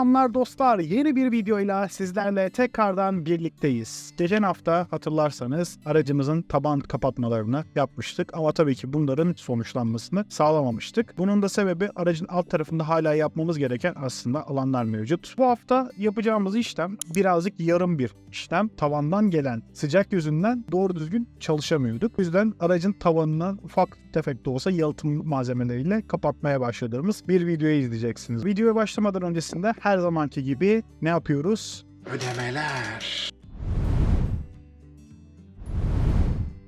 Selamlar dostlar. Yeni bir videoyla sizlerle tekrardan birlikteyiz. Geçen hafta hatırlarsanız aracımızın taban kapatmalarını yapmıştık ama tabii ki bunların sonuçlanmasını sağlamamıştık. Bunun da sebebi aracın alt tarafında hala yapmamız gereken aslında alanlar mevcut. Bu hafta yapacağımız işlem birazcık yarım bir işlem. Tavandan gelen sıcak yüzünden doğru düzgün çalışamıyorduk. O yüzden aracın tavanını ufak tefek de olsa yalıtım malzemeleriyle kapatmaya başladığımız bir videoyu izleyeceksiniz. Videoya başlamadan öncesinde her zamanki gibi ne yapıyoruz? Ödemeler.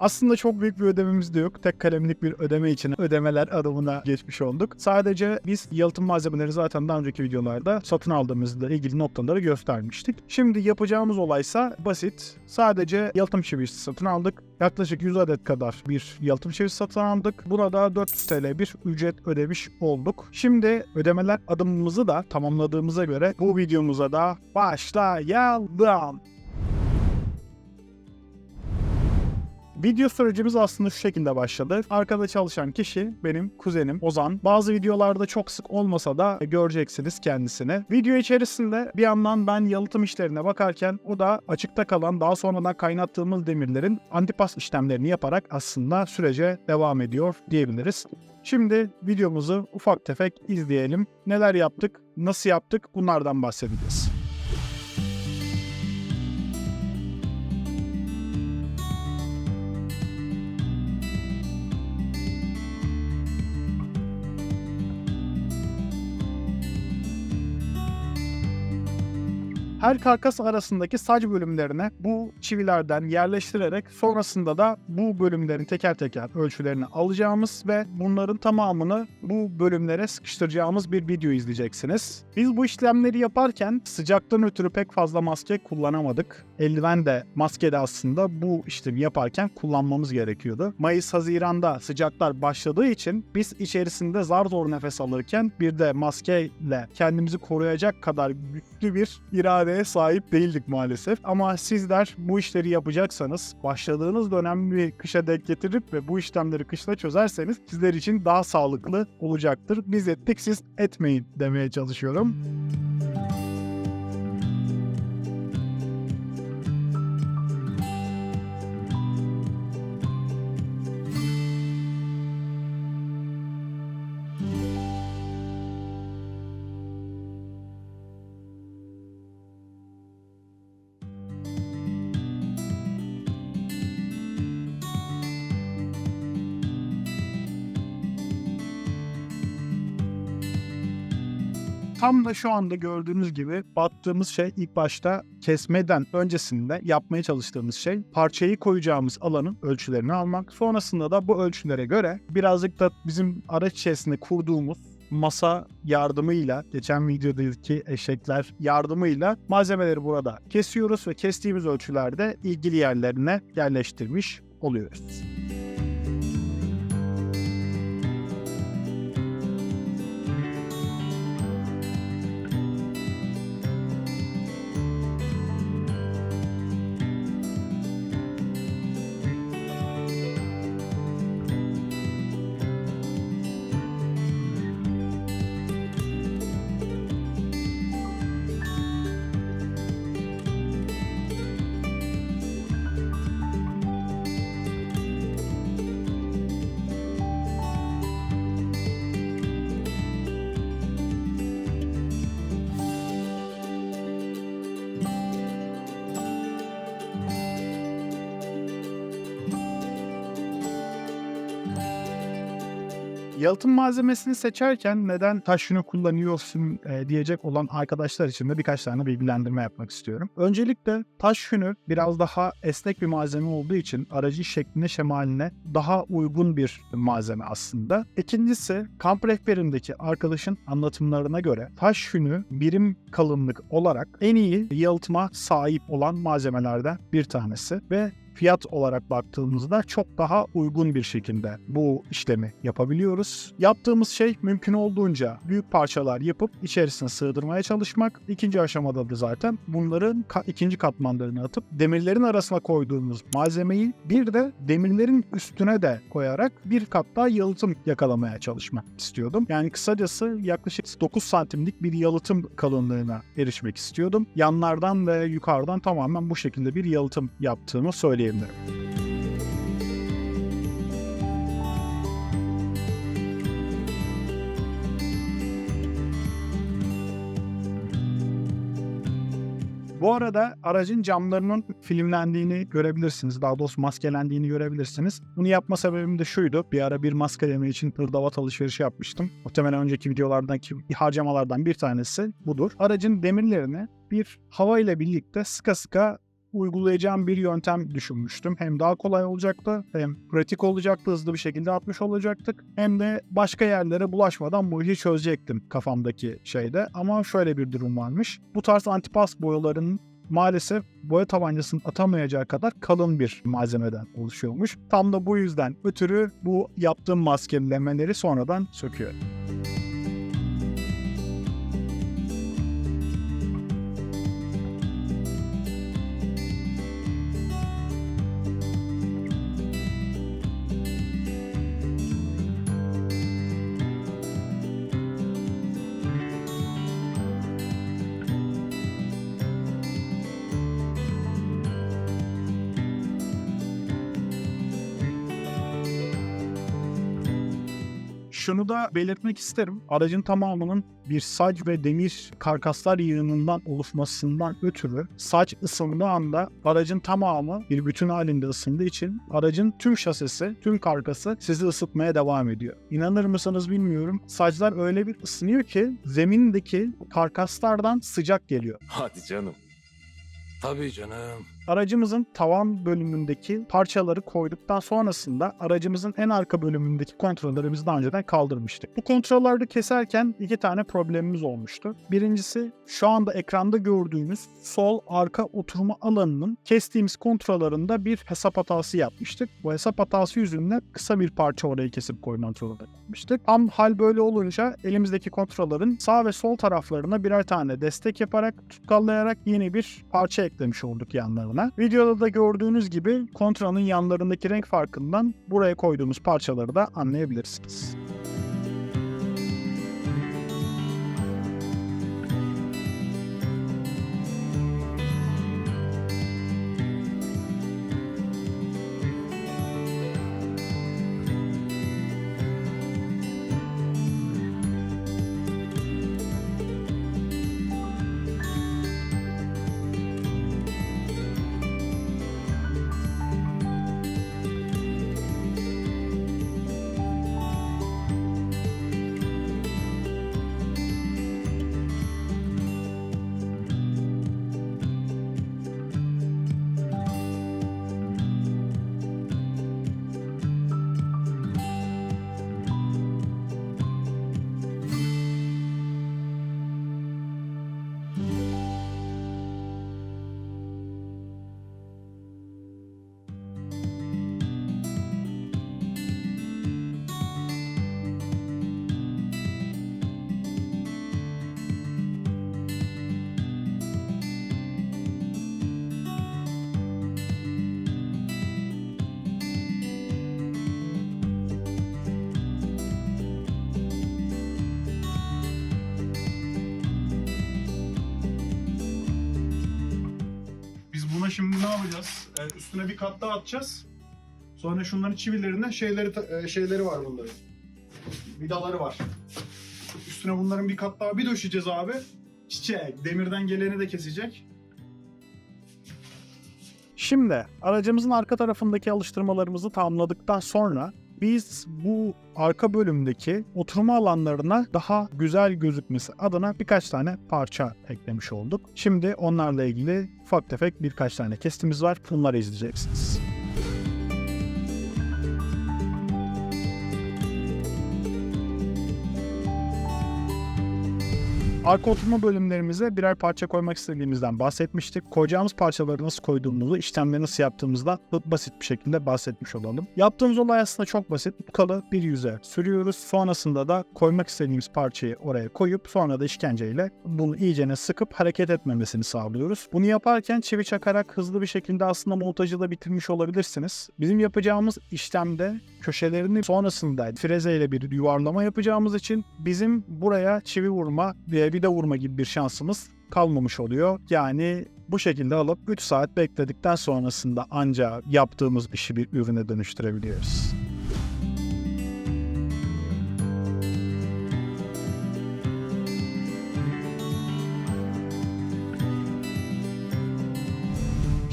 Aslında çok büyük bir ödememiz de yok. Tek kalemlik bir ödeme için ödemeler adımına geçmiş olduk. Sadece biz yalıtım malzemeleri zaten daha önceki videolarda satın aldığımızda ilgili noktaları göstermiştik. Şimdi yapacağımız olaysa basit. Sadece yalıtım çivisi satın aldık. Yaklaşık 100 adet kadar bir yalıtım çivisi satın aldık. Buna da 400 TL bir ücret ödemiş olduk. Şimdi ödemeler adımımızı da tamamladığımıza göre bu videomuza da başlayalım. Video sürecimiz aslında şu şekilde başladı. Arkada çalışan kişi benim kuzenim Ozan. Bazı videolarda çok sık olmasa da göreceksiniz kendisini. Video içerisinde bir yandan ben yalıtım işlerine bakarken o da açıkta kalan daha sonradan kaynattığımız demirlerin antipas işlemlerini yaparak aslında sürece devam ediyor diyebiliriz. Şimdi videomuzu ufak tefek izleyelim. Neler yaptık, nasıl yaptık bunlardan bahsedeceğiz. Her karkas arasındaki sac bölümlerine bu çivilerden yerleştirerek sonrasında da bu bölümlerin teker teker ölçülerini alacağımız ve bunların tamamını bu bölümlere sıkıştıracağımız bir video izleyeceksiniz. Biz bu işlemleri yaparken sıcaktan ötürü pek fazla maske kullanamadık. Eldiven de maske de aslında bu işlemi yaparken kullanmamız gerekiyordu. Mayıs-Haziran'da sıcaklar başladığı için biz içerisinde zar zor nefes alırken bir de maskeyle kendimizi koruyacak kadar güçlü bir iradeye sahip değildik maalesef. Ama sizler bu işleri yapacaksanız başladığınız dönemi kışa denk getirip ve bu işlemleri kışta çözerseniz sizler için daha sağlıklı olacaktır. Biz ettik siz etmeyin demeye çalışıyorum. Tam da şu anda gördüğünüz gibi battığımız şey ilk başta kesmeden öncesinde yapmaya çalıştığımız şey parçayı koyacağımız alanın ölçülerini almak. Sonrasında da bu ölçülere göre birazcık da bizim araç içerisinde kurduğumuz masa yardımıyla, geçen videodaki eşekler yardımıyla malzemeleri burada kesiyoruz ve kestiğimiz ölçülerde ilgili yerlerine yerleştirmiş oluyoruz. Yalıtım malzemesini seçerken neden taş kullanıyorsun e, diyecek olan arkadaşlar için de birkaç tane bilgilendirme yapmak istiyorum. Öncelikle taş yünü biraz daha esnek bir malzeme olduğu için aracı şekline şemaline daha uygun bir malzeme aslında. İkincisi kamp rehberindeki arkadaşın anlatımlarına göre taş yünü birim kalınlık olarak en iyi yalıtma sahip olan malzemelerden bir tanesi ve fiyat olarak baktığımızda çok daha uygun bir şekilde bu işlemi yapabiliyoruz. Yaptığımız şey mümkün olduğunca büyük parçalar yapıp içerisine sığdırmaya çalışmak. İkinci aşamada da zaten bunların ka- ikinci katmanlarını atıp demirlerin arasına koyduğumuz malzemeyi bir de demirlerin üstüne de koyarak bir kat daha yalıtım yakalamaya çalışmak istiyordum. Yani kısacası yaklaşık 9 santimlik bir yalıtım kalınlığına erişmek istiyordum. Yanlardan ve yukarıdan tamamen bu şekilde bir yalıtım yaptığımı söyleyebilirim. Bu arada aracın camlarının filmlendiğini görebilirsiniz. Daha doğrusu maskelendiğini görebilirsiniz. Bunu yapma sebebim de şuydu. Bir ara bir maskeleme için hırdavat alışverişi yapmıştım. Muhtemelen önceki videolardaki harcamalardan bir tanesi budur. Aracın demirlerini bir hava ile birlikte sıka sıka uygulayacağım bir yöntem düşünmüştüm. Hem daha kolay olacaktı, hem pratik olacaktı, hızlı bir şekilde atmış olacaktık. Hem de başka yerlere bulaşmadan bu işi çözecektim kafamdaki şeyde. Ama şöyle bir durum varmış. Bu tarz antipas boyaların maalesef boya tabancasının atamayacağı kadar kalın bir malzemeden oluşuyormuş. Tam da bu yüzden ötürü bu yaptığım maskelemeleri sonradan söküyorum. Şunu da belirtmek isterim. Aracın tamamının bir saç ve demir karkaslar yığınından oluşmasından ötürü saç ısındığı anda aracın tamamı bir bütün halinde ısındığı için aracın tüm şasisi, tüm karkası sizi ısıtmaya devam ediyor. İnanır mısınız bilmiyorum. Saçlar öyle bir ısınıyor ki zemindeki karkaslardan sıcak geliyor. Hadi canım. Tabii canım. Aracımızın tavan bölümündeki parçaları koyduktan sonrasında aracımızın en arka bölümündeki kontrollerimizi daha önceden kaldırmıştık. Bu kontrolleri keserken iki tane problemimiz olmuştu. Birincisi şu anda ekranda gördüğünüz sol arka oturma alanının kestiğimiz kontrollerinde bir hesap hatası yapmıştık. Bu hesap hatası yüzünden kısa bir parça orayı kesip koymak zorunda kalmıştık. Tam hal böyle olunca elimizdeki kontrollerin sağ ve sol taraflarına birer tane destek yaparak tutkallayarak yeni bir parça eklemiş olduk yanlarına. Videoda da gördüğünüz gibi kontranın yanlarındaki renk farkından buraya koyduğumuz parçaları da anlayabilirsiniz. Yapacağız? Ee, üstüne bir kat daha atacağız. Sonra şunların çivilerinde şeyleri e, şeyleri var bunların. Vidaları var. Üstüne bunların bir kat daha bir döşeceğiz abi. Çiçek. Demirden geleni de kesecek. Şimdi aracımızın arka tarafındaki alıştırmalarımızı tamamladıktan sonra biz bu arka bölümdeki oturma alanlarına daha güzel gözükmesi adına birkaç tane parça eklemiş olduk. Şimdi onlarla ilgili ufak tefek birkaç tane kestimiz var. Bunları izleyeceksiniz. Arka oturma bölümlerimize birer parça koymak istediğimizden bahsetmiştik. Koyacağımız parçaları nasıl koyduğumuzu, işlemleri nasıl yaptığımızda basit bir şekilde bahsetmiş olalım. Yaptığımız olay aslında çok basit. Tutkalı bir yüze sürüyoruz. Sonrasında da koymak istediğimiz parçayı oraya koyup sonra da işkenceyle bunu iyicene sıkıp hareket etmemesini sağlıyoruz. Bunu yaparken çivi çakarak hızlı bir şekilde aslında montajı da bitirmiş olabilirsiniz. Bizim yapacağımız işlemde köşelerini sonrasında frezeyle bir yuvarlama yapacağımız için bizim buraya çivi vurma ve vida vurma gibi bir şansımız kalmamış oluyor. Yani bu şekilde alıp 3 saat bekledikten sonrasında ancak yaptığımız işi bir ürüne dönüştürebiliyoruz.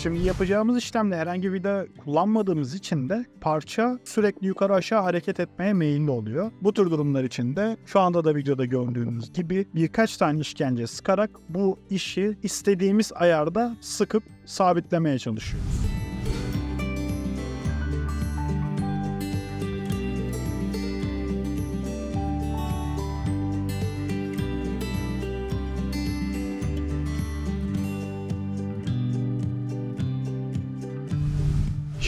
Şimdi yapacağımız işlemde herhangi bir vida kullanmadığımız için de parça sürekli yukarı aşağı hareket etmeye meyilli oluyor. Bu tür durumlar için de şu anda da videoda gördüğünüz gibi birkaç tane işkence sıkarak bu işi istediğimiz ayarda sıkıp sabitlemeye çalışıyoruz.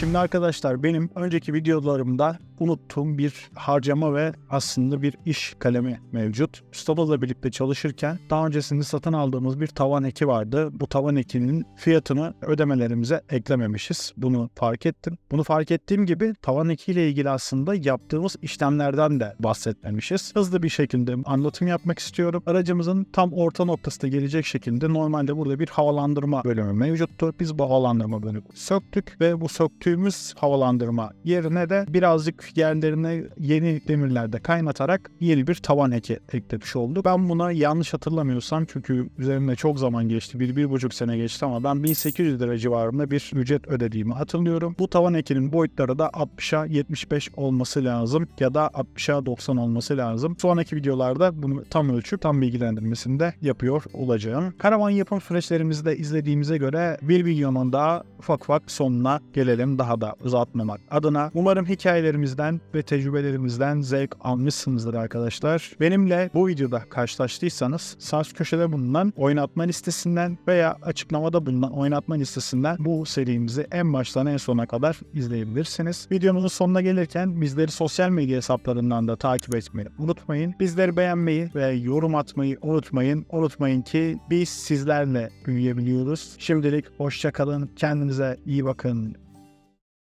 Şimdi arkadaşlar benim önceki videolarımda unuttuğum bir harcama ve aslında bir iş kalemi mevcut. Mustafa'la birlikte çalışırken daha öncesinde satın aldığımız bir tavan eki vardı. Bu tavan ekinin fiyatını ödemelerimize eklememişiz. Bunu fark ettim. Bunu fark ettiğim gibi tavan ekiyle ilgili aslında yaptığımız işlemlerden de bahsetmemişiz. Hızlı bir şekilde anlatım yapmak istiyorum. Aracımızın tam orta noktasına gelecek şekilde normalde burada bir havalandırma bölümü mevcuttu. Biz bu havalandırma bölümü söktük ve bu söktüğümüz havalandırma yerine de birazcık yerlerine yeni demirlerde kaynatarak yeni bir tavan eki eklemiş olduk. Ben buna yanlış hatırlamıyorsam çünkü üzerinde çok zaman geçti. Bir, bir buçuk sene geçti ama ben 1800 lira civarında bir ücret ödediğimi hatırlıyorum. Bu tavan ekinin boyutları da 60'a 75 olması lazım ya da 60'a 90 olması lazım. Sonraki videolarda bunu tam ölçüp tam bilgilendirmesini de yapıyor olacağım. Karavan yapım süreçlerimizi de izlediğimize göre bir videonun daha ufak ufak sonuna gelelim daha da uzatmamak adına. Umarım hikayelerimizden ve tecrübelerimizden zevk almışsınızdır arkadaşlar. Benimle bu videoda karşılaştıysanız sağ köşede bulunan oynatma listesinden veya açıklamada bulunan oynatma listesinden bu serimizi en baştan en sona kadar izleyebilirsiniz. Videomuzun sonuna gelirken bizleri sosyal medya hesaplarından da takip etmeyi unutmayın. Bizleri beğenmeyi ve yorum atmayı unutmayın. Unutmayın ki biz sizlerle büyüyebiliyoruz. Şimdilik hoşçakalın. Kendinize iyi bakın.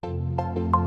Música